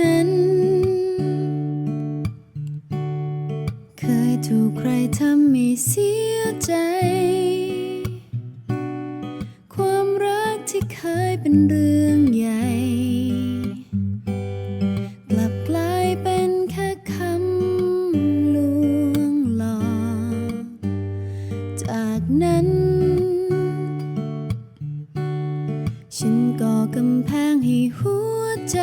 นั้น เคยถูกใครทำให้เสียใจ ความรักที่เคยเป็นเรื่องใหญ่ กลับกลายเป็นแค่คำลวงหลอก จากนั้น ฉันก่อกำแพงให้หัวใจ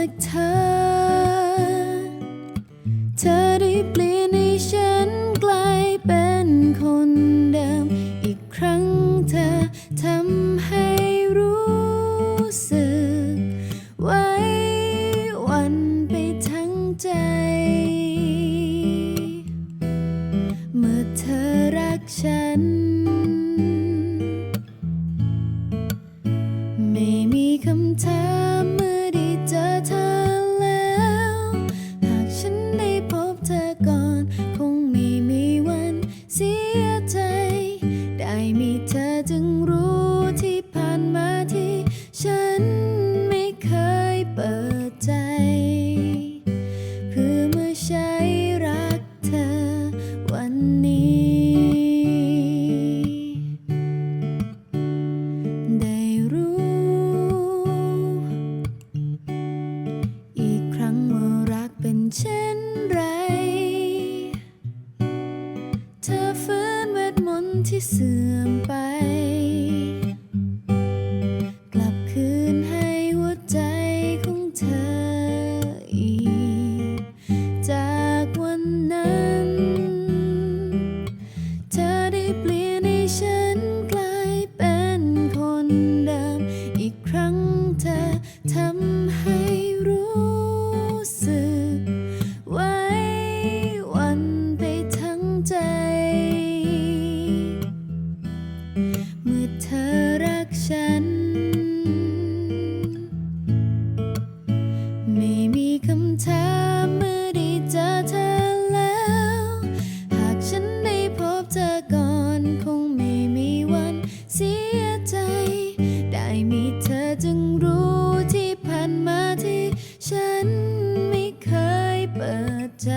จากเธอ เธอได้เป ที่เสื่อมไป กลับคืนให้หัวใจของเธออีก จากวันนั้น เธอได้เปลี่ยนให้ฉันกลายเป็นคนเดิม อีกครั้งเธอทำัน ไม่มีคำถามเมื่อได้เจอเธอแล้ว หากฉันได้พบเธอก่อนคงไม่มีวันเสียใจ ได้มีเธอจึงรู้ที่ผ่านมาที่ฉันไม่เคยเปิดใจ